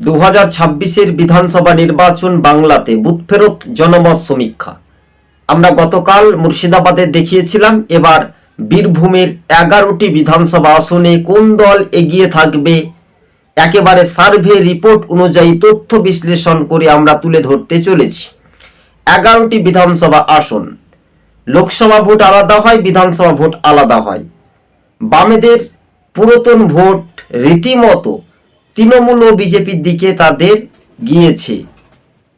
দু হাজার ছাব্বিশের বিধানসভা নির্বাচন বাংলাতে বুথ ফেরত জনমত সমীক্ষা। আমরা গতকাল মুর্শিদাবাদে দেখিয়েছিলাম, এবার বীরভূমের এগারোটি বিধানসভা আসনে কোন দল এগিয়ে থাকবে? একেবারে সার্ভে রিপোর্ট অনুযায়ী তথ্য বিশ্লেষণ করে আমরা তুলে ধরতে চলেছি। এগারোটি বিধানসভা আসন। লোকসভা ভোট আলাদা হয়, বিধানসভা ভোট আলাদা হয়। বামেদের পুরাতন ভোট রীতিমতো তৃণমূল ও বিজেপির দিকে তাদের গিয়েছে।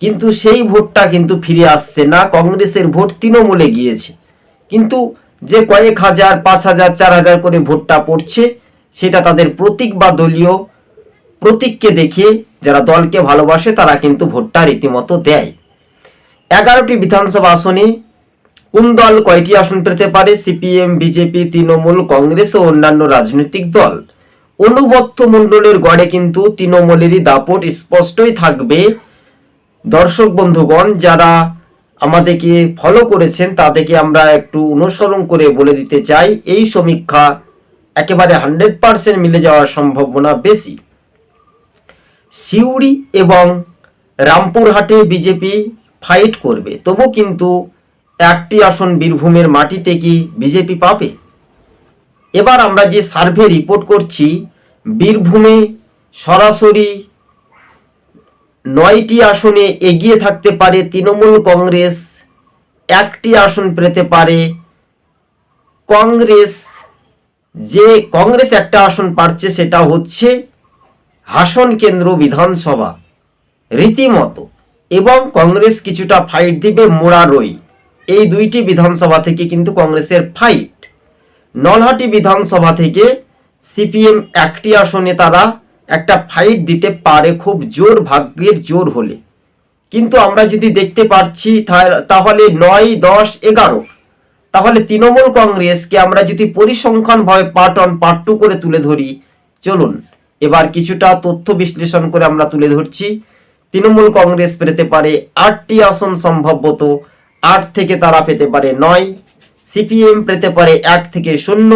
কিন্তু সেই ভোটটা কিন্তু ফিরে আসছে না, কংগ্রেসের ভোট তৃণমূলে গিয়েছে। কিন্তু যে কয়েক হাজার, পাঁচ হাজার, চার হাজার করে ভোটটা পড়ছে, সেটা তাদের প্রতীক বা দলীয় প্রতীককে দেখে যারা দলকে ভালোবাসে, তারা কিন্তু ভোটটা রীতিমতো দেয়। এগারোটি বিধানসভা আসনে কোন দল কয়টি আসন পেতে পারে? সিপিএম, বিজেপি, তৃণমূল, কংগ্রেস ও অন্যান্য রাজনৈতিক দল। অনুবদ্ধ মণ্ডলের গড়ে কিন্তু তৃণমূলেরই দাপট স্পষ্টই থাকবে। দর্শক বন্ধুগণ, যারা আমাদেরকে ফলো করেছেন, তাদেরকে আমরা একটু অনুসরণ করে বলে দিতে চাই, এই সমীক্ষা একেবারে হান্ড্রেড পার্সেন্ট মিলে যাওয়ার সম্ভাবনা বেশি। সিউড়ি এবং রামপুরহাটে বিজেপি ফাইট করবে, তবু কিন্তু একটি আসন বীরভূমের মাটিতে কি বিজেপি পাবে? এবার আমরা যে সার্ভে রিপোর্ট করছি, বীরভূমে সরাসরি নয়টি আসনে এগিয়ে থাকতে পারে তৃণমূল কংগ্রেস, একটি আসন পেতে পারে কংগ্রেস। যে কংগ্রেস একটা আসন পাচ্ছে সেটা হচ্ছে হাসন কেন্দ্র বিধানসভা। রীতিমতো। এবং কংগ্রেস কিছুটা ফাইট দিবে মোড়ারই। এই দুইটি বিধানসভা থেকে কিন্তু কংগ্রেসের ফাইট নলহাটি বিধানসভা থেকে সিপিএম একটি আসনে তারা একটা ফাইট দিতে পারে খুব জোর, ভাগ্যের জোর হলে। কিন্তু আমরা যদি দেখতে পাচ্ছি তাহলে নয়, দশ, এগারো। তাহলে তৃণমূল কংগ্রেসকে আমরা যদি পরিসংখ্যানভাবে পার্ট অন পার্ট টু করে তুলে ধরি, চলুন। এবার কিছুটা তথ্য বিশ্লেষণ করে আমরা তুলে ধরছি। তৃণমূল কংগ্রেস পেতে পারে আটটি আসন সম্ভবত, আট থেকে তারা পেতে পারে নয়। সিপিএম পেতে পারে এক থেকে শূন্য,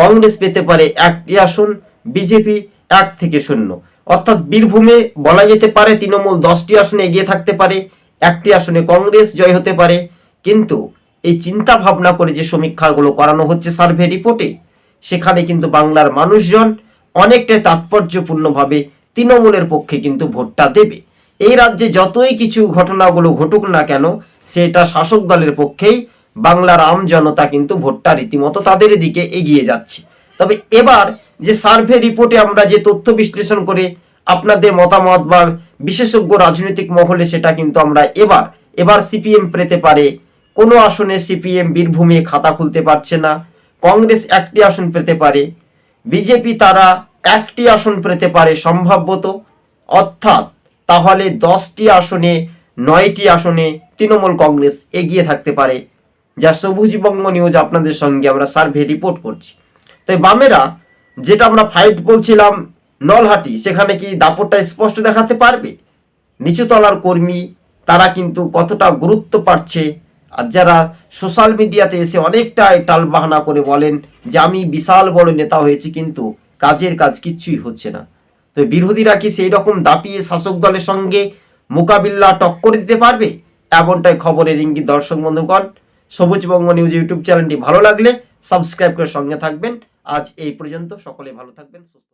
কংগ্রেস পেতে পারে একটি আসন, বিজেপি এক থেকে শূন্য। অর্থাৎ বীরভূমে বলা যেতে পারে তৃণমূল দশটি আসনে এগিয়ে থাকতে পারে, একটি আসনে কংগ্রেস জয় হতে পারে। কিন্তু এই চিন্তা ভাবনা করে যে সমীক্ষাগুলো করানো হচ্ছে সার্ভে রিপোর্টে, সেখানে কিন্তু বাংলার মানুষজন অনেকটাই তাৎপর্যপূর্ণভাবে তৃণমূলের পক্ষে কিন্তু ভোটটা দেবে। এই রাজ্যে যতই কিছু ঘটনাগুলো ঘটুক না কেন, সেটা শাসক দলের পক্ষেই বাংলার আম জনতা কিন্তু ভোটটা রীতিমতো তাদের দিকে এগিয়ে যাচ্ছে। তবে এবার যে সার্ভে রিপোর্টে আমরা যে তথ্য বিশ্লেষণ করে আপনাদের মতামত বা বিশেষজ্ঞ রাজনৈতিক মহলে সেটা কিন্তু আমরা এবার এবার সিপিএম পেতে পারে, কোনো আসনে সিপিএম বীরভূমে খাতা খুলতে পারছে না, কংগ্রেস একটি আসন পেতে পারে, বিজেপি তারা একটি আসন পেতে পারে সম্ভাব্যত, অর্থাৎ তাহলে দশটি আসনে, নয়টি আসনে তৃণমূল কংগ্রেস এগিয়ে থাকতে পারে। যা সবুজ সবুজবঙ্গ নিউজ আপনাদের সঙ্গে আমরা সার্ভে রিপোর্ট করছি। তাই বামেরা, যেটা আমরা ফাইট বলছিলাম নলহাটি, সেখানে কি দাপটটা স্পষ্ট দেখাতে পারবে? নিচুতলার কর্মী, তারা কিন্তু কতটা গুরুত্ব পাচ্ছে? আর যারা সোশ্যাল মিডিয়াতে এসে অনেকটাই টালবাহানা করে বলেন যে আমি বিশাল বড় নেতা হয়েছি, কিন্তু কাজের কাজ কিচ্ছুই হচ্ছে না। তো বিরোধীরা কি সেই রকম দাপিয়ে শাসক দলের সঙ্গে মোকাবিলা টক্কর দিতে পারবে? এমনটাই খবরের ইঙ্গিত, দর্শক বন্ধুগণ। সবুজবঙ্গ নিউজ ইউটিউব চ্যানেলটি ভালো লাগলে সাবস্ক্রাইব করে সঙ্গে থাকবেন। আজ এই পর্যন্ত সকলে ভালো থাকবেন, সুস্থ